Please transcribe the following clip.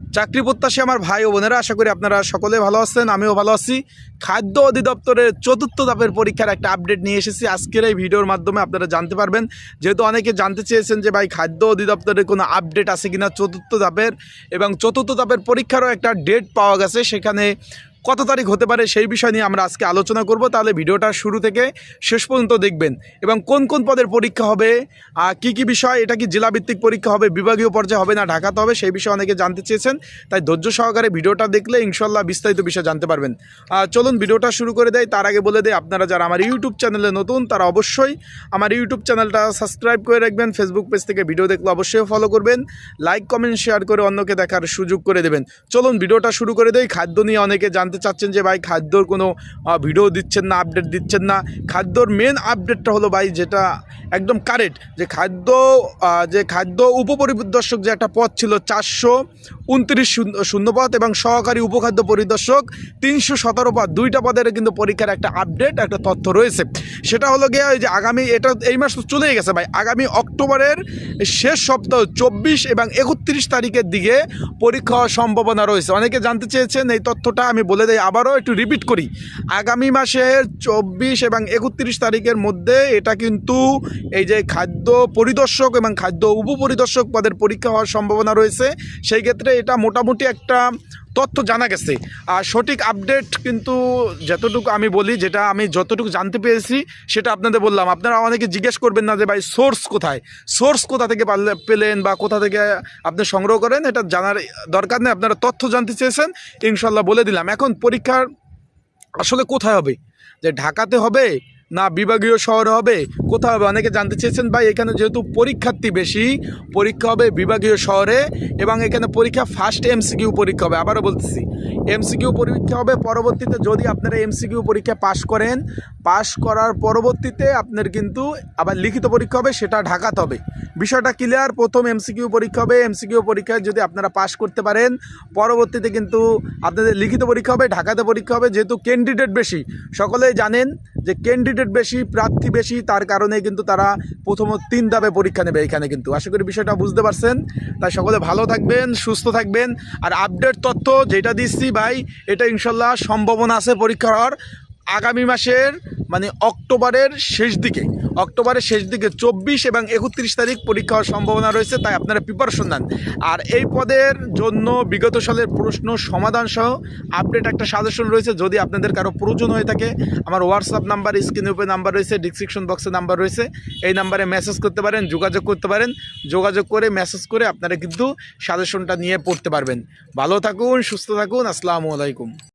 চাকরি প্রত্যাশী আমার ভাই ও বোনেরা, আশা করি আপনারা সকলে ভালো আছেন, আমিও ভালো আছি। খাদ্য অধিদপ্তরের চতুর্থ ধাপের পরীক্ষার একটা আপডেট নিয়ে এসেছি। আজকের এই ভিডিওর মাধ্যমে আপনারা জানতে পারবেন, যেহেতু অনেকে জানতে চেয়েছেন যে ভাই খাদ্য অধিদপ্তরের কোনো আপডেট আছে কিনা চতুর্থ ধাপের, এবং চতুর্থ ধাপের পরীক্ষারও একটা ডেট পাওয়া গেছে, সেখানে কত তারিখ হতে পারে সেই বিষয় নিয়ে আমরা আজকে আলোচনা করব। তাহলে ভিডিওটা শুরু থেকে শেষ পর্যন্ত দেখবেন। এবং কোন কোন পদের পরীক্ষা হবে কি কি বিষয়, এটা কি জেলাভিত্তিক পরীক্ষা হবে, বিভাগীয় পর্যায়ে হবে না, ঢাকাতে হবে, সেই বিষয়ে অনেকে জানতে চেয়েছেন। তাই ধৈর্য সহকারে ভিডিওটা দেখলে ইনশাল্লাহ বিস্তারিত বিষয় জানতে পারবেন। চলুন ভিডিওটা শুরু করে দেয় তার আগে বলে দেয় আপনারা যারা আমার ইউটিউব চ্যানেলে নতুন, তারা অবশ্যই আমার ইউটিউব চ্যানেলটা সাবস্ক্রাইব করে রাখবেন। ফেসবুক পেজ থেকে ভিডিও দেখলে অবশ্যই ফলো করবেন। লাইক, কমেন্ট, শেয়ার করে অন্যকে দেখার সুযোগ করে দেবেন। চলুন ভিডিওটা শুরু করে দেয় খাদ্য নিয়ে অনেকে জানতে চাচ্ছেন যে ভাই খাদ্যর কোনো ভিডিও দিচ্ছেন না আপডেট দিচ্ছেন না। খাদ্যর মেন আপডেটটা হলো ভাই যেটা একদম কারেক্ট যে খাদ্য যে খাদ্য উপপরিদর্শক যে একটা পদ ছিল চারশো উনত্রিশ শূন্য পদ এবং সহকারী উপখাদ্য পরিদর্শক তিনশো সতেরো পদ দুইটা পদের কিন্তু পরীক্ষার একটা আপডেট একটা তথ্য রয়েছে। সেটা হলো গিয়ে ওই যে আগামী, এটা এই মাস তো চলেই গেছে ভাই, আগামী অক্টোবরের শেষ সপ্তাহ চব্বিশ এবং একত্রিশ তারিখের দিকে পরীক্ষা হওয়ার সম্ভাবনা রয়েছে। অনেকে জানতে চেয়েছেন এই তথ্যটা, আমি বলে দিই আবারও একটু রিপিট করি। আগামী মাসের চব্বিশ এবং একত্রিশ তারিখের মধ্যে এটা কিন্তু এই যে খাদ্য পরিদর্শক এবং খাদ্য উপপরিদর্শক পদের পরীক্ষা হওয়ার সম্ভাবনা রয়েছে। সেই ক্ষেত্রে এটা মোটামুটি একটা তথ্য জানা গেছে। আর সঠিক আপডেট কিন্তু যতটুকু আমি বলি, যেটা আমি যতটুকু জানতে পেরেছি, সেটা আপনাদের বললাম। আপনারা অনেকে জিজ্ঞেস করবেন না যে, ভাই সোর্স কোথায়? সোর্স কোথা থেকে পেলেন বা কোথা থেকে আপনি সংগ্রহ করেন, এটা জানার দরকার নেই। আপনারা তথ্য জানতে চেয়েছেন ইনশাল্লাহ বলে দিলাম। এখন পরীক্ষার আসলে কোথায় হবে? যে ঢাকাতে হবে না বিভাগীয় শহর হবে? কোথায় হবে? অনেকে জানতে চেয়েছেন, ভাই, এখানে যেহেতু পরীক্ষার্থী বেশি, পরীক্ষা হবে বিভাগীয় শহরে এবং এখানে পরীক্ষা ফার্স্ট এমসিকিউ পরীক্ষা হবে। আবারও বলতেছি এমসিকিউ পরীক্ষা হবে পরবর্তীতে যদি আপনারা এমসিকিউ পরীক্ষা পাশ করেন পাশ করার পরবর্তীতে আপনার কিন্তু আবার লিখিত পরীক্ষা হবে, সেটা ঢাকাতে হবে। বিষয়টা ক্লিয়ার প্রথম এমসিকিউ পরীক্ষা হবে এমসিকিউ পরীক্ষায় যদি আপনারা পাশ করতে পারেন, পরবর্তীতে কিন্তু আপনাদের লিখিত পরীক্ষা হবে, ঢাকাতে পরীক্ষা হবে, যেহেতু ক্যান্ডিডেট বেশি। সকলেই জানেন যে ক্যান্ডিডেট বেশি, প্রার্থী বেশি, তার কারণে কিন্তু তারা প্রথম তিন ধাপে পরীক্ষা নেবে এখানে কিন্তু। আশা করি বিষয়টা বুঝতে পারছেন। তাই সকলে ভালো থাকবেন, সুস্থ থাকবেন। আর আপডেট তথ্য যেটা দিচ্ছি ভাই, এটা ইনশাল্লাহ সম্ভাবনা আছে পরীক্ষা হওয়ার আগামী মাসের মানে অক্টোবরের শেষ দিকে, অক্টোবরের শেষ দিকে চব্বিশ এবং একত্রিশ তারিখ পরীক্ষা হওয়ার সম্ভাবনা রয়েছে, তাই আপনারা প্রিপারেশন নেন। আর এই পদের জন্য বিগত সালের প্রশ্ন সমাধান সহ আপডেট একটা সাজেশন রয়েছে, যদি আপনাদের কারও প্রয়োজন হয়ে থাকে, আমার হোয়াটসঅ্যাপ নাম্বার স্ক্রিনে উপরে নাম্বার রয়েছে ডিসক্রিপশন বক্সে নাম্বার রয়েছে, এই নাম্বারে মেসেজ করতে পারেন, যোগাযোগ করতে পারেন, যোগাযোগ করে মেসেজ করে আপনারা কিন্তু সাজেশনটা নিয়ে পড়তে পারবেন। ভালো থাকুন, সুস্থ থাকুন, আসসালামু আলাইকুম।